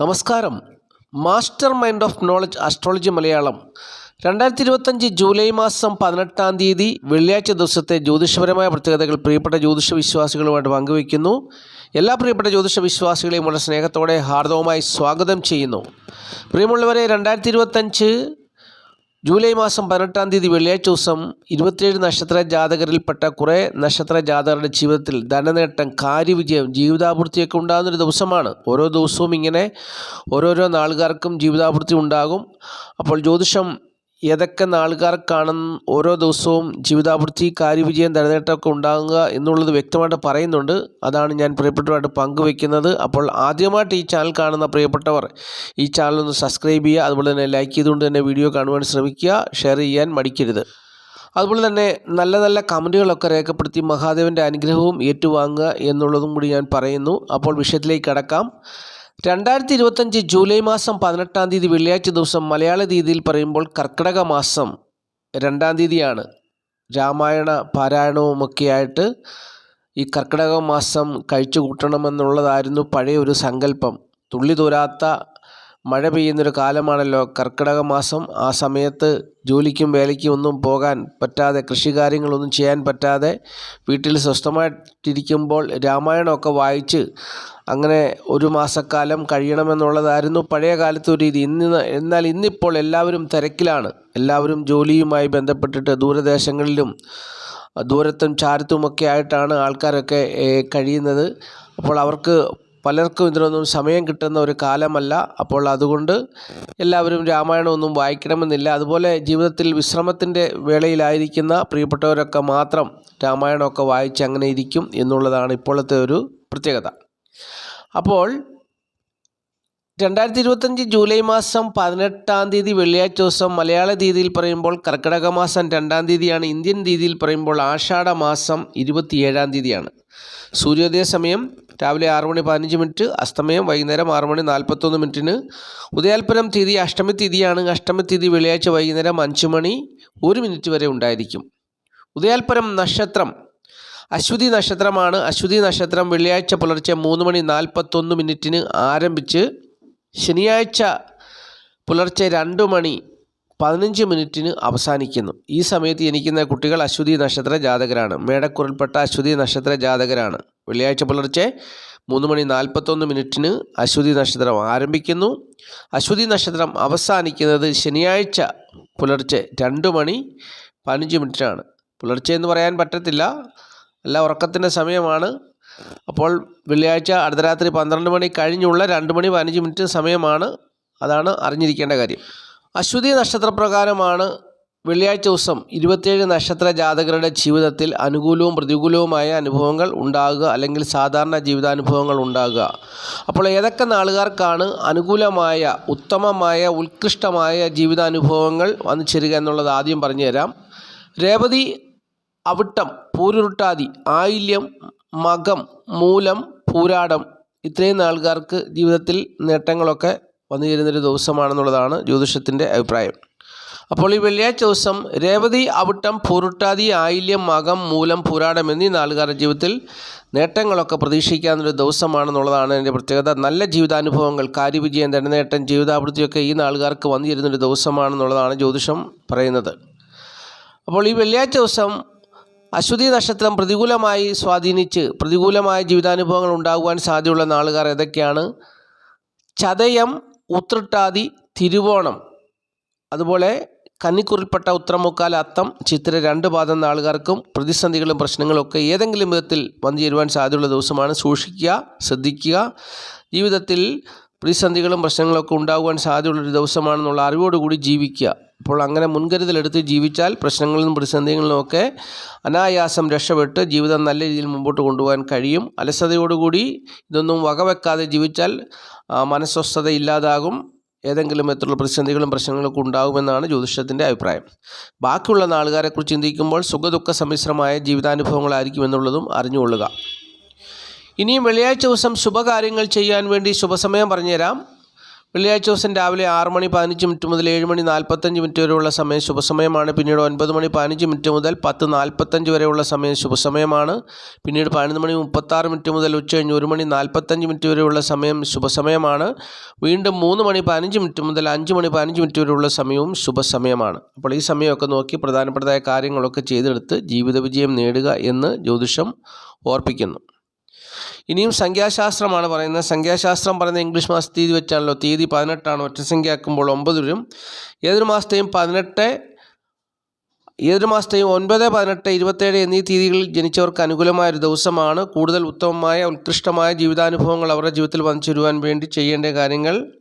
നമസ്കാരം. Master mind of knowledge astrology Malayalam. രണ്ടായിരത്തി ഇരുപത്തഞ്ച് ജൂലൈ മാസം പതിനെട്ടാം തീയതി വെള്ളിയാഴ്ച ദിവസത്തെ ജ്യോതിഷപരമായ പ്രത്യേകതകൾ പ്രിയപ്പെട്ട ജ്യോതിഷ വിശ്വാസികളുമായിട്ട് പങ്കുവയ്ക്കുന്നു. എല്ലാ പ്രിയപ്പെട്ട ജ്യോതിഷ വിശ്വാസികളെയും വളരെ സ്നേഹത്തോടെ ഹാർദവുമായി സ്വാഗതം ചെയ്യുന്നു. പ്രിയമുള്ളവരെ രണ്ടായിരത്തി ഇരുപത്തഞ്ച് ജൂലൈ മാസം പതിനെട്ടാം തീയതി വെള്ളിയാഴ്ച ദിവസം ഇരുപത്തിയേഴ് നക്ഷത്ര ജാതകരിൽപ്പെട്ട കുറേ നക്ഷത്ര ജാതകരുടെ ജീവിതത്തിൽ ധനനേട്ടം കാര്യവിജയം ജീവിതാപൂർത്തിയൊക്കെ ഉണ്ടാകുന്നൊരു ദിവസമാണ്. ഓരോ ദിവസവും ഇങ്ങനെ ഓരോരോ നാളുകാർക്കും ജീവിതാപൂർത്തി ഉണ്ടാകും. അപ്പോൾ ജ്യോതിഷം ഏതൊക്കെ നാളുകാർക്കാണ് ഓരോ ദിവസവും ജീവിതാവൃത്തി കാര്യവിജയം ധനനേട്ടമൊക്കെ ഉണ്ടാകുക എന്നുള്ളത് വ്യക്തമായിട്ട് പറയുന്നുണ്ട്. അതാണ് ഞാൻ പ്രിയപ്പെട്ടവരായിട്ട് പങ്കുവെക്കുന്നത് അപ്പോൾ ആദ്യമായിട്ട് ഈ ചാനൽ കാണുന്ന പ്രിയപ്പെട്ടവർ ഈ ചാനൽ ഒന്ന് സബ്സ്ക്രൈബ് ചെയ്യുക. അതുപോലെ തന്നെ ലൈക്ക് ചെയ്തുകൊണ്ട് തന്നെ വീഡിയോ കാണുവാൻ ശ്രമിക്കുക. ഷെയർ ചെയ്യാൻ മടിക്കരുത്. അതുപോലെ തന്നെ നല്ല നല്ല കമന്റുകളൊക്കെ രേഖപ്പെടുത്തി മഹാദേവന്റെ അനുഗ്രഹവും ഏറ്റുവാങ്ങുക എന്നുള്ളതും കൂടി ഞാൻ പറയുന്നു. അപ്പോൾ വിഷയത്തിലേക്ക് കടക്കാം. രണ്ടായിരത്തി ഇരുപത്തഞ്ച് ജൂലൈ മാസം പതിനെട്ടാം തീയതി വെള്ളിയാഴ്ച ദിവസം മലയാള രീതിയിൽ പറയുമ്പോൾ കർക്കിടക മാസം രണ്ടാം തീയതിയാണ്. രാമായണ പാരായണവുമൊക്കെയായിട്ട് ഈ കർക്കിടക മാസം കഴിച്ചു കൂട്ടണമെന്നുള്ളതായിരുന്നു പഴയ ഒരു സങ്കല്പം. തുള്ളി തോരാത്ത മഴ പെയ്യുന്നൊരു കാലമാണല്ലോ കർക്കിടക മാസം. ആ സമയത്ത് ജോലിക്കും വേലയ്ക്കും ഒന്നും പോകാൻ പറ്റാതെ കൃഷി കൃഷികാര്യങ്ങളൊന്നും ചെയ്യാൻ പറ്റാതെ വീട്ടിൽ സ്വസ്ഥമായിട്ടിരിക്കുമ്പോൾ രാമായണമൊക്കെ വായിച്ച് അങ്ങനെ ഒരു മാസക്കാലം കഴിയണമെന്നുള്ളതായിരുന്നു പഴയ കാലത്തെ ഒരു രീതി. ഇന്ന് എന്നാൽ ഇന്നിപ്പോൾ എല്ലാവരും തിരക്കിലാണ്. എല്ലാവരും ജോലിയുമായി ബന്ധപ്പെട്ടിട്ട് ദൂരദേശങ്ങളിലും ദൂരത്തും ചാരത്തുമൊക്കെ ആയിട്ടാണ് ആൾക്കാരൊക്കെ കഴിയുന്നത്. അപ്പോൾ അവർക്ക് പലർക്കും ഇതിനൊന്നും സമയം കിട്ടുന്ന ഒരു കാലമല്ല. അപ്പോൾ അതുകൊണ്ട് എല്ലാവരും രാമായണമൊന്നും വായിക്കണമെന്നില്ല. അതുപോലെ ജീവിതത്തിൽ വിശ്രമത്തിന്റെ വേളയിലായിരിക്കുന്ന പ്രിയപ്പെട്ടവരൊക്കെ മാത്രം രാമായണമൊക്കെ വായിച്ച് അങ്ങനെ ഇരിക്കും എന്നുള്ളതാണ് ഇപ്പോഴത്തെ ഒരു പ്രത്യേകത. അപ്പോൾ രണ്ടായിരത്തി ഇരുപത്തഞ്ച് ജൂലൈ മാസം പതിനെട്ടാം തീയതി വെള്ളിയാഴ്ച ദിവസം മലയാള രീതിയിൽ പറയുമ്പോൾ കർക്കിടക മാസം രണ്ടാം തീയതിയാണ് ഇന്ത്യൻ രീതിയിൽ പറയുമ്പോൾ ആഷാഢ മാസം ഇരുപത്തിയേഴാം തീയതിയാണ്. സൂര്യോദയ സമയം രാവിലെ ആറ് മണി പതിനഞ്ച് മിനിറ്റ് അസ്തമയം വൈകുന്നേരം ആറ് മണി നാൽപ്പത്തൊന്ന് മിനിറ്റിന്. ഉദയാൽപരം തീയതി അഷ്ടമി തീയതിയാണ് അഷ്ടമി തീയതി വെള്ളിയാഴ്ച വൈകുന്നേരം അഞ്ച് മണി ഒരു മിനിറ്റ് വരെ ഉണ്ടായിരിക്കും. ഉദയാൽപരം നക്ഷത്രം അശ്വതി നക്ഷത്രമാണ്. അശ്വതി നക്ഷത്രം വെള്ളിയാഴ്ച പുലർച്ചെ മൂന്ന് മണി നാൽപ്പത്തൊന്ന് മിനിറ്റിന് ആരംഭിച്ച് ശനിയാഴ്ച പുലർച്ചെ രണ്ട് മണി പതിനഞ്ച് മിനിറ്റിന് അവസാനിക്കുന്നു. ഈ സമയത്ത് ജനിക്കുന്ന കുട്ടികൾ അശ്വതി നക്ഷത്ര ജാതകരാണ്. മേടക്കുറിൽപ്പെട്ട അശ്വതി നക്ഷത്ര ജാതകരാണ്. വെള്ളിയാഴ്ച പുലർച്ചെ മൂന്ന് മണി നാൽപ്പത്തൊന്ന് മിനിറ്റിന് അശ്വതി നക്ഷത്രം ആരംഭിക്കുന്നു. അശ്വതി നക്ഷത്രം അവസാനിക്കുന്നത് ശനിയാഴ്ച പുലർച്ചെ രണ്ട് മണി പതിനഞ്ച് മിനിറ്റിനാണ്. പുലർച്ചെ എന്ന് പറയാൻ പറ്റത്തില്ല. എല്ലാ ഉറക്കത്തിന്റെ സമയമാണ്. അപ്പോൾ വെള്ളിയാഴ്ച അർദ്ധരാത്രി പന്ത്രണ്ട് മണി കഴിഞ്ഞുള്ള രണ്ട് മണി പതിനഞ്ച് മിനിറ്റ് സമയമാണ്. അതാണ് അറിഞ്ഞിരിക്കേണ്ട കാര്യം. അശ്വതി നക്ഷത്രപ്രകാരമാണ് വെള്ളിയാഴ്ച ദിവസം ഇരുപത്തിയേഴ് നക്ഷത്ര ജാതകരുടെ ജീവിതത്തിൽ അനുകൂലവും പ്രതികൂലവുമായ അനുഭവങ്ങൾ ഉണ്ടാകുക അല്ലെങ്കിൽ സാധാരണ ജീവിതാനുഭവങ്ങൾ ഉണ്ടാകുക. അപ്പോൾ ഏതൊക്കെ നാളുകാർക്കാണ് അനുകൂലമായ ഉത്തമമായ ഉത്കൃഷ്ടമായ ജീവിതാനുഭവങ്ങൾ വന്നു ചേരുക എന്നുള്ളത് ആദ്യം പറഞ്ഞു തരാം രേവതി അവിട്ടം പൂരുരുട്ടാതി ആയില്യം മകം മൂലം പൂരാടം ഇത്രയും ആൾക്കാർക്ക് ജീവിതത്തിൽ നേട്ടങ്ങളൊക്കെ വന്നു ചേരുന്നൊരു ദിവസമാണെന്നുള്ളതാണ് ജ്യോതിഷത്തിന്റെ അഭിപ്രായം. അപ്പോൾ ഈ വെള്ളിയാഴ്ച ദിവസം രേവതി അവിട്ടം പൂരുട്ടാതി ആയില്യം മകം മൂലം പൂരാടം എന്നീ നാളുകാരുടെ ജീവിതത്തിൽ നേട്ടങ്ങളൊക്കെ പ്രതീക്ഷിക്കാവുന്നൊരു ദിവസമാണെന്നുള്ളതാണ് എന്റെ പ്രത്യേകത. നല്ല ജീവിതാനുഭവങ്ങൾ കാര്യവിജയം ധനനേട്ടം ജീവിതാവൃത്തിയൊക്കെ ഈ നാളുകാർക്ക് വന്നു ചേരുന്നൊരു ദിവസമാണെന്നുള്ളതാണ് ജ്യോതിഷം പറയുന്നത്. അപ്പോൾ ഈ വെള്ളിയാഴ്ച ദിവസം അശ്വതി നക്ഷത്രം പ്രതികൂലമായി സ്വാധീനിച്ച് പ്രതികൂലമായ ജീവിതാനുഭവങ്ങൾ ഉണ്ടാകുവാൻ സാധ്യതയുള്ള നാളുകാർ ഏതൊക്കെയാണ്? ചതയം ഉത്രട്ടാതി തിരുവോണം. അതുപോലെ കന്നിക്കുറിൽപ്പെട്ട ഉത്രമുക്കാൽ അത്തം ചിത്ര രണ്ട് പാദം നാളുകാർക്കും പ്രതിസന്ധികളും പ്രശ്നങ്ങളും ഒക്കെ ഏതെങ്കിലും വിധത്തിൽ വന്നു ചേരുവാൻ സാധ്യതയുള്ള ദിവസമാണ്. സൂക്ഷിക്കുക ശ്രദ്ധിക്കുക. ജീവിതത്തിൽ പ്രതിസന്ധികളും പ്രശ്നങ്ങളൊക്കെ ഉണ്ടാകുവാൻ സാധ്യതയുള്ളൊരു ദിവസമാണെന്നുള്ള അറിവോടുകൂടി ജീവിക്കുക. അപ്പോൾ അങ്ങനെ മുൻകരുതലെടുത്ത് ജീവിച്ചാൽ പ്രശ്നങ്ങളിലും പ്രതിസന്ധികളിലും ഒക്കെ അനായാസം രക്ഷപ്പെട്ട് ജീവിതം നല്ല രീതിയിൽ മുമ്പോട്ട് കൊണ്ടുപോകാൻ കഴിയും. അലസതയോടുകൂടി ഇതൊന്നും വകവെക്കാതെ ജീവിച്ചാൽ മനസ്വസ്ഥത ഇല്ലാതാകും. ഏതെങ്കിലും എത്രയുള്ള പ്രതിസന്ധികളും പ്രശ്നങ്ങളൊക്കെ ഉണ്ടാകുമെന്നാണ് ജ്യോതിഷത്തിന്റെ അഭിപ്രായം. ബാക്കിയുള്ള നാളുകാരെക്കുറിച്ച് ചിന്തിക്കുമ്പോൾ സുഖദുഃഖ സമ്മിശ്രമായ ജീവിതാനുഭവങ്ങളായിരിക്കും എന്നുള്ളതും അറിഞ്ഞുകൊള്ളുക. ഇനിയും വെള്ളിയാഴ്ച ദിവസം ശുഭകാര്യങ്ങൾ ചെയ്യാൻ വേണ്ടി ശുഭസമയം പറഞ്ഞുതരാം. വെള്ളിയാഴ്ച ദിവസം രാവിലെ ആറ് മണി പതിനഞ്ച് മിനിറ്റ് മുതൽ ഏഴ് മണി നാൽപ്പത്തഞ്ച് മിനിറ്റ് വരെയുള്ള സമയം ശുഭസമയമാണ്. പിന്നീട് ഒൻപത് മണി പതിനഞ്ച് മിനിറ്റ് മുതൽ പത്ത് നാൽപ്പത്തഞ്ച് വരെയുള്ള സമയം ശുഭസമയമാണ്. പിന്നീട് പതിനൊന്ന് മണി മുപ്പത്താറ് മിനിറ്റ് മുതൽ ഉച്ച കഴിഞ്ഞ് ഒരു മണി നാൽപ്പത്തഞ്ച് മിനിറ്റ് വരെയുള്ള സമയം ശുഭസമയമാണ്. വീണ്ടും മൂന്ന് മണി പതിനഞ്ച് മിനിറ്റ് മുതൽ അഞ്ച് മണി പതിനഞ്ച് മിനിറ്റ് വരെയുള്ള സമയവും ശുഭസമയമാണ്. അപ്പോൾ ഈ സമയമൊക്കെ നോക്കി പ്രധാനപ്പെട്ടതായ കാര്യങ്ങളൊക്കെ ചെയ്തെടുത്ത് ജീവിത വിജയം നേടുക എന്ന് ജ്യോതിഷം ഓർപ്പിക്കുന്നു. ഇനിയും സംഖ്യാശാസ്ത്രമാണ് പറയുന്നത്. സംഖ്യാശാസ്ത്രം പറയുന്നത് ഇംഗ്ലീഷ് മാസ തീയതി വെച്ചാണല്ലോ. തീയതി പതിനെട്ടാണ്. ഒറ്റസംഖ്യ ആക്കുമ്പോൾ ഒമ്പത് വരും. ഏതൊരു മാസത്തെയും പതിനെട്ട് ഏതൊരു മാസത്തെയും ഒൻപത് പതിനെട്ട് ഇരുപത്തേഴ് എന്നീ തീയതികളിൽ ജനിച്ചവർക്ക് അനുകൂലമായ ഒരു ദിവസമാണ്. കൂടുതൽ ഉത്തമമായ ഉത്കൃഷ്ടമായ ജീവിതാനുഭവങ്ങൾ അവരുടെ ജീവിതത്തിൽ വന്നു ചേരുവാൻ വേണ്ടി ചെയ്യേണ്ട കാര്യങ്ങൾ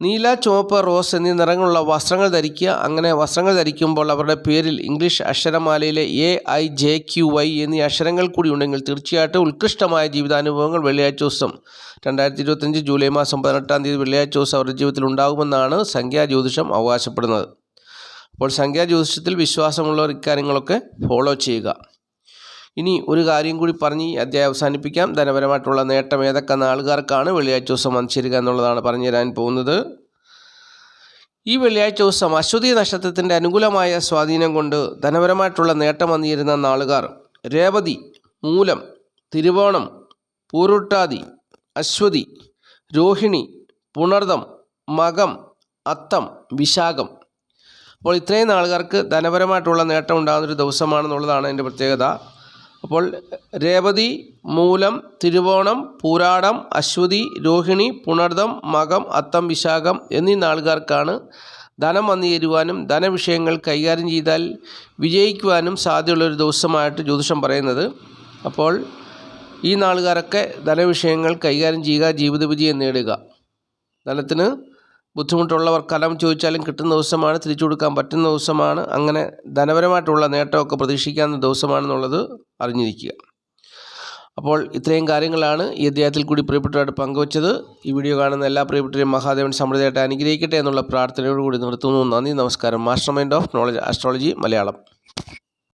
നീല ചുവപ്പ് റോസ് എന്നീ നിറങ്ങളുള്ള വസ്ത്രങ്ങൾ ധരിക്കുക. അങ്ങനെ വസ്ത്രങ്ങൾ ധരിക്കുമ്പോൾ അവരുടെ പേരിൽ English അക്ഷരമാലയിലെ A I J Q Y എന്നീ അക്ഷരങ്ങൾ കൂടി ഉണ്ടെങ്കിൽ തീർച്ചയായിട്ടും ഉത്കൃഷ്ടമായ ജീവിതാനുഭവങ്ങൾ വെള്ളിയാഴ്ച ദിവസം രണ്ടായിരത്തി ഇരുപത്തഞ്ച് ജൂലൈ മാസം പതിനെട്ടാം തീയതി വെള്ളിയാഴ്ച ദിവസം അവരുടെ ജീവിതത്തിൽ ഉണ്ടാകുമെന്നാണ് സംഖ്യാ ജ്യോതിഷം അവകാശപ്പെടുന്നത്. അപ്പോൾ സംഖ്യാ ജ്യോതിഷത്തിൽ വിശ്വാസമുള്ളവർ ഇക്കാര്യങ്ങളൊക്കെ ഫോളോ ചെയ്യുക. ഇനി ഒരു കാര്യം കൂടി പറഞ്ഞ് ഈ അധ്യായം അവസാനിപ്പിക്കാം. ധനപരമായിട്ടുള്ള നേട്ടം ഏതൊക്കെ നാളുകാർക്കാണ്? വെള്ളിയാഴ്ച ദിവസം വന്നിച്ചിരിക്കുക എന്നുള്ളതാണ് പറഞ്ഞു തരാൻ പോകുന്നത്. ഈ വെള്ളിയാഴ്ച ദിവസം അശ്വതി നക്ഷത്രത്തിന്റെ അനുകൂലമായ സ്വാധീനം കൊണ്ട് ധനപരമായിട്ടുള്ള നേട്ടം വന്നിരുന്ന നാളുകാർ രേവതി മൂലം തിരുവോണം പൂരുട്ടാതി അശ്വതി രോഹിണി പുണർദം മകം അത്തം വിശാഖം. അപ്പോൾ ഇത്രയും നാളുകാർക്ക് ധനപരമായിട്ടുള്ള നേട്ടം ഉണ്ടാകുന്നൊരു ദിവസമാണെന്നുള്ളതാണ് എന്റെ പ്രത്യേകത. അപ്പോൾ രേവതി മൂലം തിരുവോണം പൂരാടം അശ്വതി രോഹിണി പുണർദം മകം അത്തം വിശാഖം എന്നീ നാളുകാർക്കാണ് ധനം വന്നു ചേരുവാനും ധനവിഷയങ്ങൾ കൈകാര്യം ചെയ്താൽ വിജയിക്കുവാനും സാധ്യതയുള്ളൊരു ദിവസമായിട്ട് ജ്യോതിഷം പറയുന്നത്. അപ്പോൾ ഈ നാളുകാരൊക്കെ ധനവിഷയങ്ങൾ കൈകാര്യം ചെയ്യുക ജീവിത വിജയം നേടുക. ധനത്തിന് ബുദ്ധിമുട്ടുള്ളവർ കലം ചോദിച്ചാലും കിട്ടുന്ന ദിവസമാണ് തിരിച്ചു കൊടുക്കാൻ പറ്റുന്ന ദിവസമാണ്. അങ്ങനെ ധനപരമായിട്ടുള്ള നേട്ടമൊക്കെ പ്രതീക്ഷിക്കാവുന്ന ദിവസമാണെന്നുള്ളത് അറിഞ്ഞിരിക്കുക. അപ്പോൾ ഇത്രയും കാര്യങ്ങളാണ് ഈ അധ്യായത്തിൽ കൂടി പ്രിയപ്പെട്ടവരായിട്ട് പങ്കുവച്ചത്. ഈ വീഡിയോ കാണുന്ന എല്ലാ പ്രിയപ്പെട്ടവരെയും മഹാദേവൻ സമൃദ്ധിയായിട്ട് അനുഗ്രഹിക്കട്ടെ എന്നുള്ള പ്രാർത്ഥനയോടുകൂടി നിർത്തുന്നു. നന്ദി നമസ്കാരം. Master mind of knowledge astrology Malayalam